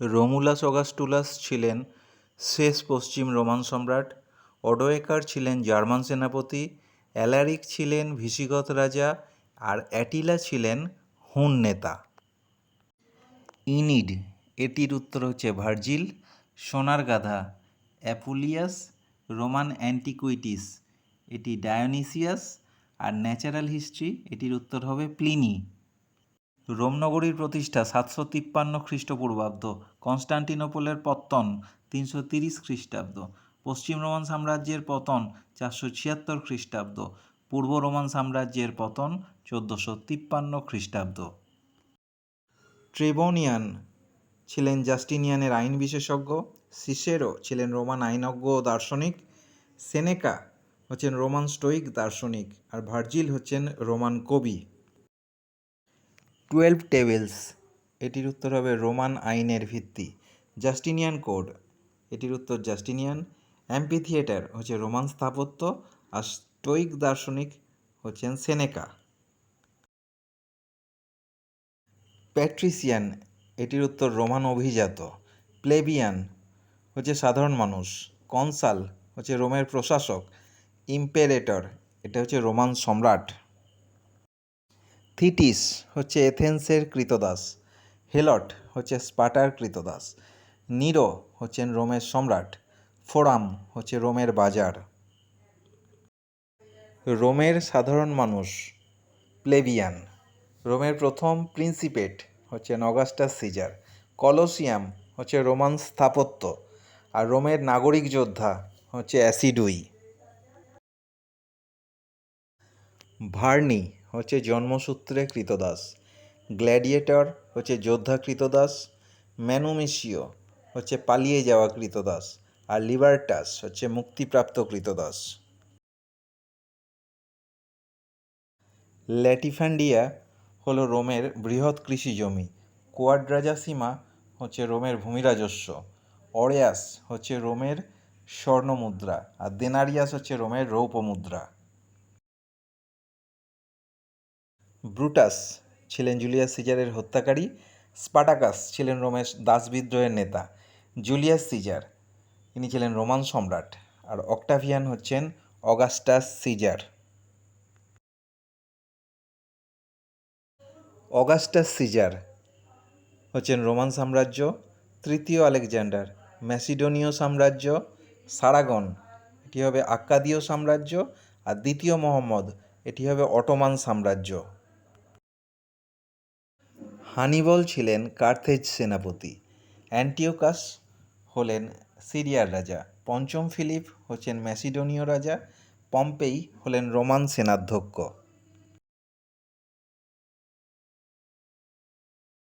Romulus অগাস্টুলাস ছিলেন শেষ পশ্চিম Roman সম্রাট, অডোয়েকার ছিলেন জার্মান সেনাপতি, অ্যালারিক ছিলেন ভিসিগত রাজা আর অ্যাটিলা ছিলেন হুন নেতা। ইনিড, এটির উত্তর হচ্ছে ভার্জিল, সোনার গাধা, অ্যাপুলিয়াস, রোমান অ্যান্টিকুইটিস, এটি ডায়োনিসিয়াস, আর ন্যাচারাল হিস্ট্রি, এটির উত্তর হবে প্লিনি। রোমনগরীর প্রতিষ্ঠা সাতশো তিপ্পান্ন খ্রিস্টপূর্বাব্দ, কনস্টান্টিনোপলের পত্তন তিনশো তিরিশ খ্রিস্টাব্দ, পশ্চিম রোমান সাম্রাজ্যের পতন চারশো ছিয়াত্তর খ্রিস্টাব্দ, পূর্ব রোমান সাম্রাজ্যের পতন চোদ্দোশো তিপ্পান্ন খ্রিস্টাব্দ। ট্রেবনিয়ান ছিলেন জাস্টিনিয়ানের আইন বিশেষজ্ঞ সিসেরো ছিলেন রোমান আইনজ্ঞ ও দার্শনিক, সেনেকা হচ্ছেন রোমান স্টোইক দার্শনিক, আর ভার্জিল হচ্ছেন রোমান কবি। টুয়েলভ টেবিলস এটির উত্তর হবে রোমান আইনের ভিত্তি। Justinian code. এটির উত্তর জাস্টিনিয়ান। অ্যাম্পি থিয়েটার হচ্ছে রোমান স্থাপত্য আর স্টোইক দার্শনিক হচ্ছেন সেনেকা। প্যাট্রিসিয়ান। এটির উত্তর রোমান অভিজাত। প্লেবিয়ান হচ্ছে সাধারণ মানুষ। কনসাল হচ্ছে রোমের প্রশাসক। ইম্পেরেটর। এটা হচ্ছে রোমান সম্রাট। থিটিস হচ্ছে এথেন্সের কৃতদাস, হেলট হচ্ছে স্পাটার কৃতদাস, নিরো হচ্ছেন রোমের সম্রাট, ফোরাম হচ্ছে রোমের বাজার। রোমের সাধারণ মানুষ প্লেবিয়ান রোমের প্রথম প্রিন্সিপেট হচ্ছে অগাস্টাস সিজার, কলোসিয়াম হচ্ছে রোমান স্থাপত্য, আর রোমের নাগরিক যোদ্ধা হচ্ছে অ্যাসিডুই। ভার্নি হচ্ছে জন্মসূত্রে কৃতদাস। গ্ল্যাডিয়েটর হচ্ছে যোদ্ধা কৃতদাস। ম্যানুমিসিও হচ্ছে পালিয়ে যাওয়া কৃতদাস। আর লিবার্টাস হচ্ছে মুক্তিপ্রাপ্ত কৃতদাস। ল্যাটিফ্যান্ডিয়া হলো রোমের বৃহৎ কৃষি জমি। কোয়াড্রাজাসিমা হচ্ছে রোমের ভূমিরাজস্ব। অরেয়াস হচ্ছে রোমের স্বর্ণমুদ্রা। আর দেনারিয়াস হচ্ছে রোমের রৌপ্য মুদ্রা ব্রুটাস ছিলেন জুলিয়াস সিজারের হত্যাকারী, স্পাটাকাস ছিলেন রোমের দাসবিদ্রোহের নেতা, জুলিয়াস সিজার ইনি ছিলেন রোমান সম্রাট, আর অক্টাভিয়ান হচ্ছেন অগাস্টাস সিজার। অগাস্টাস সিজার হচ্ছেন রোমান সাম্রাজ্য, তৃতীয় আলেকজান্ডার, ম্যাসিডোনীয় সাম্রাজ্য, সারাগন, এটি হবে আক্কাদীয় সাম্রাজ্য, আর দ্বিতীয় মোহাম্মদ, এটি হবে অটোমান সাম্রাজ্য। হানিবল ছিলেন কার্থেজ সেনাপতি, অ্যান্টিওকাস হলেন সিরিয়ার রাজা, পঞ্চম ফিলিপ হচ্ছেন ম্যাসিডোনীয় রাজা, পম্পেই হলেন রোমান সেনাধ্যক্ষ।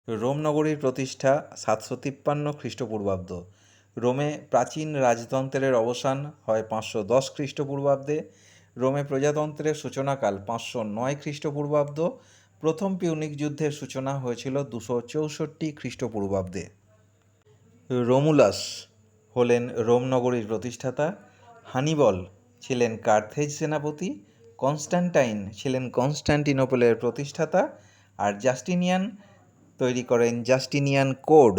রোম নগরীর প্রতিষ্ঠা সাতশো তিপ্পান্ন খ্রিস্টপূর্বাব্দ। রোমে প্রাচীন রাজতন্ত্রের অবসান হয় পাঁচশো দশ খ্রিস্টপূর্বাব্দে। রোমে প্রজাতন্ত্রের সূচনাকাল পাঁচশো নয় খ্রিস্টপূর্বাব্দ। প্রথম পিউনিক যুদ্ধের সূচনা হয়েছিল দুশো চৌষট্টি খ্রিস্টপূর্বাব্দে। রোমুলাস হলেন রোমনগরীর প্রতিষ্ঠাতা, হানিবল ছিলেন কার্থেজ সেনাপতি কনস্ট্যান্টাইন ছিলেন কনস্ট্যান্টিনোপলের প্রতিষ্ঠাতা, আর জাস্টিনিয়ান তৈরি করেন জাস্টিনিয়ান কোড।